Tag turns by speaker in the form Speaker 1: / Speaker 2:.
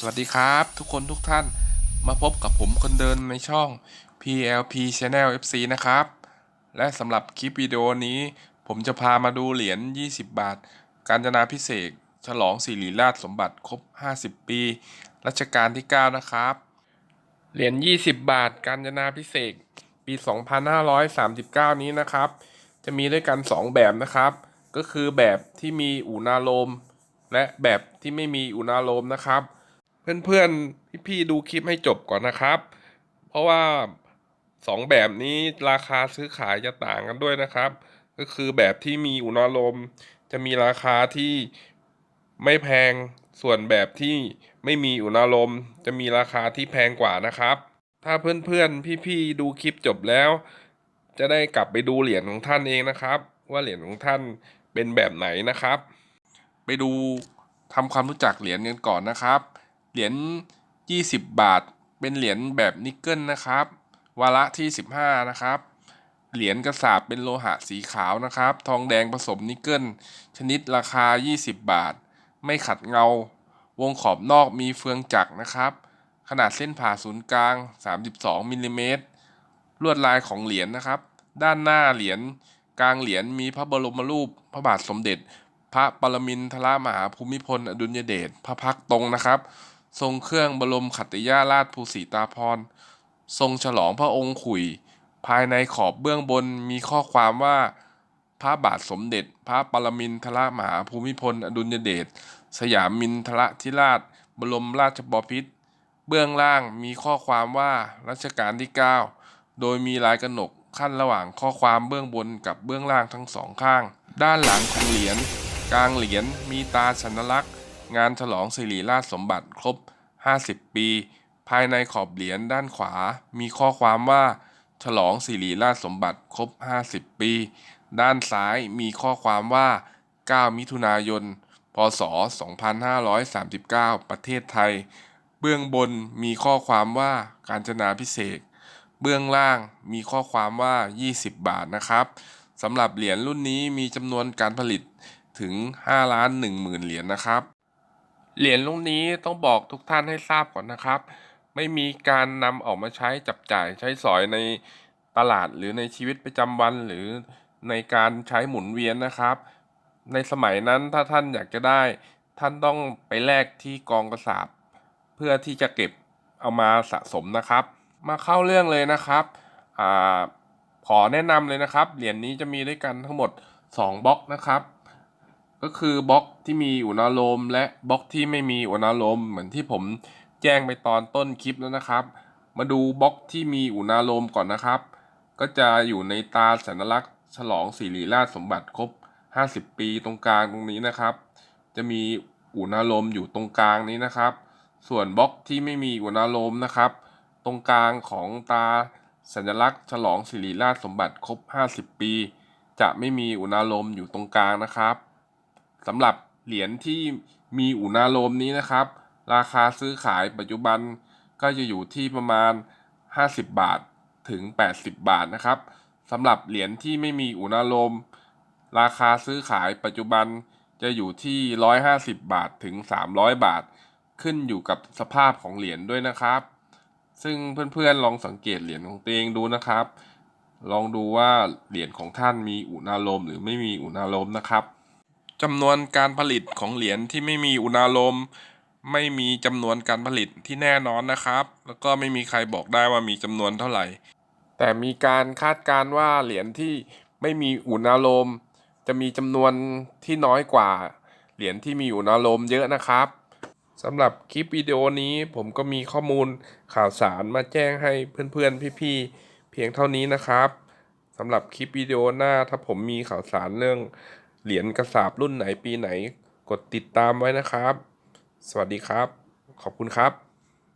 Speaker 1: สวัสดีครับ ทุกคนทุกท่านมาพบกับผมคนเดินในช่อง PLP Channel FC นะครับ และสำหรับคลิปวิดีโอนี้ ผมจะพามาดูเหรียญ 20 บาท การจนาพิเศษฉลองสิริราชสมบัติครบ 50 ปี รัชกาลที่ 9 นะครับ เหรียญ 20 บาท การจนาพิเศษปี 2539 นี้นะครับ จะมีด้วยกัน 2 แบบนะครับ ก็คือแบบที่มีอูนาโลมและแบบที่ไม่มีอุณาโลมนะครับ เพื่อนๆพี่ๆดูคลิปให้จบก่อนนะครับ เพราะว่าสองแบบนี้ราคาซื้อขายจะต่างกันด้วยนะครับ ก็คือแบบที่มีอุณาโลมจะมีราคาที่ไม่แพงส่วนแบบที่ไม่มีอุณาโลมจะมีราคาที่แพงกว่านะครับ ถ้าเพื่อนๆพี่ๆดูคลิปจบแล้ว จะได้กลับไปดูเหรียญของท่านเองนะครับ ว่าเหรียญของท่านเป็นแบบไหนนะครับ ไปดูทำความรู้จักเหรียญกันก่อนนะครับ เหรียญ20 บาท เป็นเหรียญแบบนิกเกิลนะครับ วาระที่ 15 นะครับ เหรียญกระสาบเป็นโลหะสีขาวนะครับ ทองแดงผสมนิกเกิล ชนิดราคา 20 บาท ไม่ขัดเงา วงขอบนอกมีเฟืองจักรนะครับ ขนาดเส้นผ่าศูนย์กลาง 32มิลลิเมตร ลวดลายของเหรียญนะครับ ด้านหน้าเหรียญกลางเหรียญมีพระบรมรูป พระบาทสมเด็จ พระปรมินทรมหาภูมิพล อดุลยเดช พระพักตรงนะครับ ทรงเครื่องบรมขัตติยาราชภูสีตาพร ทรงฉลองพระองค์ขุย ภายในขอบเบื้องบนมีข้อความว่า พระบาทสมเด็จ พระปรมินทรมหาภูมิพล อดุลยเดช สยามมินทรธิราช บรมราชบพิตร เบื้องล่างมีข้อความว่ารัชกาลที่ 9 โดยมีลายกระหนกขั้นระหว่างข้อความเบื้องบนกับเบื้องล่างทั้งสองข้าง ด้านหลังของเหรียญกลางเหรียญมีตาสัญลักษณ์ งานฉลองสิริราชสมบัติครบ 50 ปี ภายในขอบเหรียญด้านขวา มีข้อความว่า ฉลองสิริราชสมบัติครบ 50 ปี ด้านซ้ายมีข้อความว่า 9 มิถุนายน พศ 2539 ประเทศไทย เบื้องบนมีข้อความว่าการจนาพิเศษ เบื้องล่างมีข้อความว่า 20 บาทนะครับสำหรับเหรียญรุ่นนี้มีจำนวนการผลิตถึง 5 ล้าน 1 หมื่นเหรียญนะครับ เหรียญรุ่นนี้ต้องบอกทุกท่านให้ทราบก่อนนะครับ ไม่มีการนำออกมาใช้จับจ่ายใช้สอยในตลาดหรือในชีวิตประจำวันหรือในการใช้หมุนเวียนนะครับ ในสมัยนั้นถ้าท่านอยากจะได้ ท่านต้องไปแลกที่กองกระสาบเพื่อที่จะเก็บเอามาสะสมนะครับ มาเข้าเรื่องเลยนะครับอขอแนะนำเลยนะครับ เหรียญนี้จะมีด้วยกันทั้งหมด 2บล็อกนะครับ ก็คือบล็อกที่มีอุณาโลมและบล็อกที่ไม่มีอุณาโลมเหมือนที่ผมแจ้งไปตอนต้นคลิปแล้วนะครับ มาดูบล็อกที่มีอุณาโลมก่อนนะครับ ก็จะอยู่ในตาสัญลักษณ์ ฉลองสิริราชสมบัติครบ 50 ปีตรงกลางตรงนี้นะครับ จะมีอุณาโลมอยู่ตรงกลางนี้นะครับ ส่วนบล็อกที่ไม่มีอุณาโลมนะครับ ตรงกลางของตาสัญลักษณ์ ฉลองสิริราชสมบัติครบ 50 ปี จะไม่มีอุณาโลมอยู่ตรงกลางนะครับ สำหรับเหรียญที่มีอุณาโลมนี้นะครับ ราคาซื้อขายปัจจุบันก็จะอยู่ที่ประมาณ 50 บาทถึง 80 บาทนะครับสำหรับเหรียญที่ไม่มีอุณาโลม ราคาซื้อขายปัจจุบันจะอยู่ที่ 150 บาทถึง 300 บาท ขึ้นอยู่กับสภาพของเหรียญด้วยนะครับ ซึ่งเพื่อนๆลองสังเกตเหรียญของตัวเองดูนะครับ ลองดูว่าเหรียญของท่านมีอุณาโลมหรือไม่มีอุณาโลมนะครับ จำนวนการผลิตของเหรียญที่ไม่มีอุณาโลม ไม่มีจำนวนการผลิตที่แน่นอนนะครับ แล้วก็ไม่มีใครบอกได้ว่ามีจำนวนเท่าไหร่ แต่มีการคาดการณ์ว่าเหรียญที่ไม่มีอุณาโลม จะมีจำนวนที่น้อยกว่า เหรียญที่มีอุณาโลมเยอะนะครับสำหรับคลิปวิดีโอนี้ผมก็มีข้อมูลข่าวสารมาแจ้งให้เพื่อนๆพี่ๆเพียงเท่านี้นะครับสำหรับคลิปวิดีโอหน้าถ้าผมมีข่าวสารเรื่อง เหรียญกระสาบรุ่นไหนปีไหน กดติดตามไว้นะครับ สวัสดีครับ ขอบคุณครับ